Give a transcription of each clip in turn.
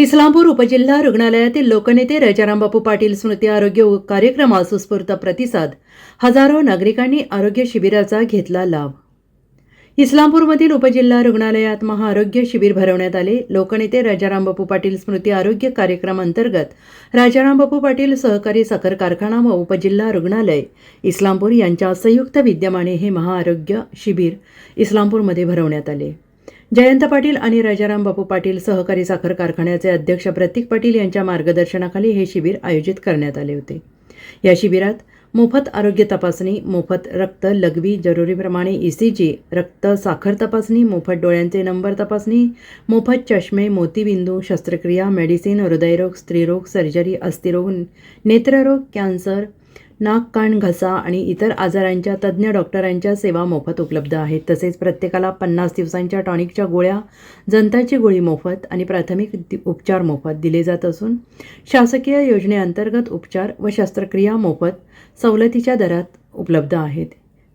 इस्लामपूर उपजिल्हा रुग्णालयातील लोकनेते रजारामबापू पाटील स्मृती आरोग्य कार्यक्रमास उत्स्फूर्त प्रतिसाद. हजारो नागरिकांनी आरोग्य शिबिराचा घेतला लाभ. इस्लामपूरमधील उपजिल्हा रुग्णालयात महाआरोग्य शिबिर भरवण्यात आले. लोकनेते राजारामबापू पाटील स्मृती आरोग्य कार्यक्रम अंतर्गत राजारामबापू पाटील सहकारी साखर कारखाना व उपजिल्हा रुग्णालय इस्लामपूर यांच्या संयुक्त विद्यमाने हे महाआरोग्य शिबिर इस्लामपूरमध्ये भरवण्यात आले. जयंत पाटील आणि राजाराम बापू पाटील सहकारी साखर कारखान्याचे अध्यक्ष प्रतीक पाटील यांच्या मार्गदर्शनाखाली हे शिबिर आयोजित करण्यात आले होते. या शिबिरात मोफत आरोग्य तपासणी मोफत रक्त लघवी जरुरीप्रमाणे ई सी जी रक्त साखर तपासणी मोफत डोळ्यांचे नंबर तपासणी मोफत चष्मे मोतीबिंदू शस्त्रक्रिया मेडिसिन हृदयरोग स्त्रीरोग सर्जरी अस्थिरोग नेत्ररोग कॅन्सर नाक कान घसा आणि इतर आजारांच्या तज्ज्ञ डॉक्टरांच्या सेवा मोफत उपलब्ध आहेत. तसेच प्रत्येकाला पन्नास दिवसांच्या टॉनिकच्या गोळ्या जंताची गोळी मोफत आणि प्राथमिक दि- उपचार मोफत दिले जात असून शासकीय योजनेअंतर्गत उपचार व शस्त्रक्रिया मोफत सवलतीच्या दरात उपलब्ध आहेत.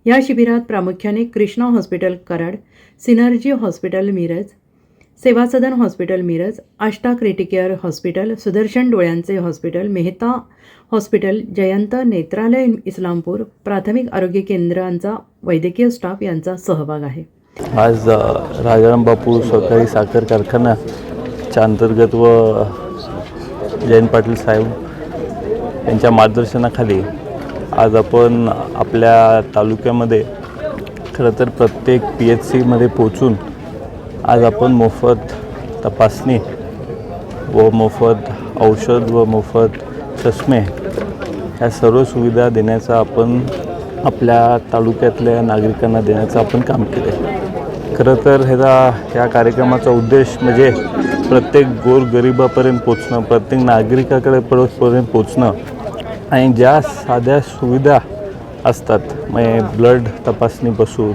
या शिबिरात प्रामुख्याने Krishna hospital Karad Synergy hospital Miraj Seva Sadan hospital Miraj Ashta Criticare hospital Sudarshan डोळ्यांचे हॉस्पिटल मेहता हॉस्पिटल जयंत नेत्रालय इस्लामपूर प्राथमिक आरोग्य केंद्रांचा वैद्यकीय स्टाफ यांचा सहभाग आहे. आज राजाराम बापू सहकारी साखर कारखानाच्या अंतर्गत व जयंत पाटील साहेब यांच्या मार्गदर्शनाखाली आज आपण आपल्या तालुक्यामध्ये खरं तर प्रत्येक पी एच सीमध्ये पोचून आज आपण मोफत तपासणी व मोफत औषध व मोफत चष्मे ह्या सर्व सुविधा देण्याचा आपण आपल्या तालुक्यातल्या नागरिकांना देण्याचं आपण काम केलं आहे खरं तर ह्याचा ह्या कार्यक्रमाचा उद्देश म्हणजे प्रत्येक गोरगरिबापर्यंत पोचणं प्रत्येक नागरिकाकडे परतपर्यंत पोचणं आणि ज्या साध्या सुविधा असतात म्हणजे ब्लड तपासणीपासून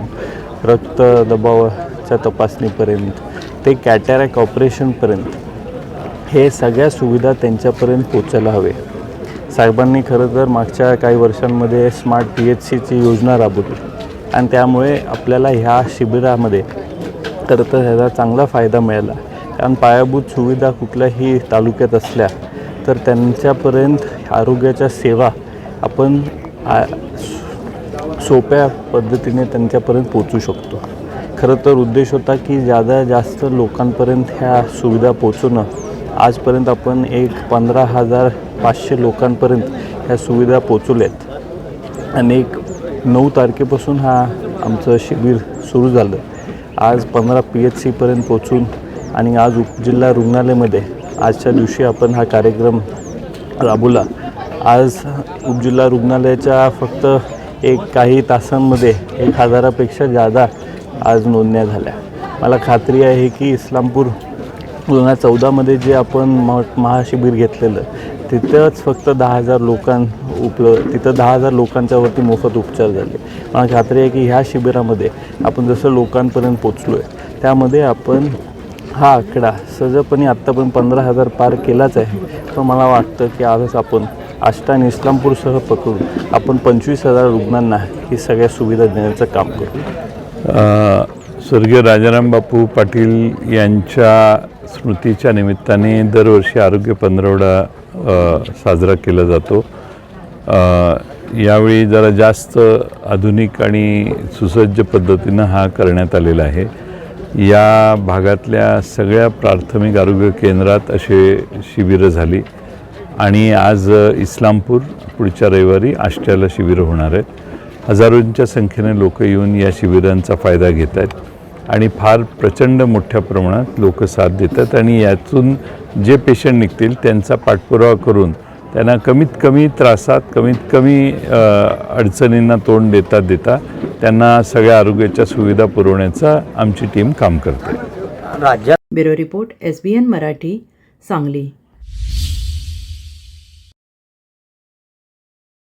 रक्त दबाव डोळ्याच्या तपासणीपर्यंत ते कॅटॅरॅक ऑपरेशनपर्यंत हे सगळ्या सुविधा त्यांच्यापर्यंत पोचायला हवे. साहेबांनी खरं तर मागच्या काही वर्षांमध्ये स्मार्ट पी एच सीची योजना राबवली आणि त्यामुळे आपल्याला ह्या शिबिरामध्ये खरं तर ह्याचा चांगला फायदा मिळाला. कारण पायाभूत सुविधा कुठल्याही तालुक्यात असल्या तर त्यांच्यापर्यंत आरोग्याच्या सेवा आपण आ- सोप्या पद्धतीने त्यांच्यापर्यंत पोचू शकतो. खरं तर उद्देश होता की जादा जास्त लोकांपर्यंत ह्या सुविधा पोचवणं आजपर्यंत आपण एक पंधरा हजार पाचशे लोकांपर्यंत ह्या सुविधा पोचवल्यात आणि एक नऊ तारखेपासून हा आमचं शिबिर सुरू झालं. आज पंधरा पी एच सीपर्यंत पोचून आणि आज उपजिल्हा रुग्णालयामध्ये आजच्या दिवशी आपण हा कार्यक्रम राबवला. आज उपजिल्हा रुग्णालयाच्या फक्त एक काही तासांमध्ये एक हजारापेक्षा जादा आज नोंदण्या झाल्या. मला खात्री आहे की इस्लामपूर दोन हजार चौदामध्ये जे आपण म महाशिबिर घेतलेलं तिथंच फक्त दहा हजार लोकां उपलब्ध तिथं दहा हजार लोकांच्यावरती मोफत उपचार झाले. मला खात्री आहे की ह्या शिबिरामध्ये आपण जसं लोकांपर्यंत पोचलो आहे त्यामध्ये आपण हा आकडा सहजपणे आत्तापर्यंत पंधरा हजार पार केलाच आहे. पण मला वाटतं की आजच आपण आष्टा आणि इस्लामपूरसह पकडून आपण पंचवीस हजार रुग्णांना ही सगळ्या सुविधा देण्याचं काम करू. स्वर्गीय राजाराम बापू पाटील यांच्या स्मृतीच्या निमित्ताने दरवर्षी आरोग्य पंधरवडा साजरा केला जातो. यावेळी जरा जास्त आधुनिक आणि सुसज्ज पद्धतीनं हा करण्यात आलेला आहे. या भागातल्या सगळ्या प्राथमिक आरोग्य केंद्रात असे शिबिरं झाली आणि आज इस्लामपूर पुढच्या रविवारी आष्ट्याला शिबिरं होणार आहेत. हजारोंच्या संख्येने लोक येऊन या शिबिरांचा फायदा घेत आहेत. आणि फार प्रचंड मोठ्या प्रमाणात लोक साथ देतात आणि यातून जे पेशंट निघतील त्यांचा पाठपुरावा करून त्यांना कमीत कमी त्रासात कमीत कमी अडचणींना तोंड देता देता त्यांना सगळ्या आरोग्याच्या सुविधा पुरवण्याचा आमची टीम काम करते. Bureau report S B N Marathi Sangli.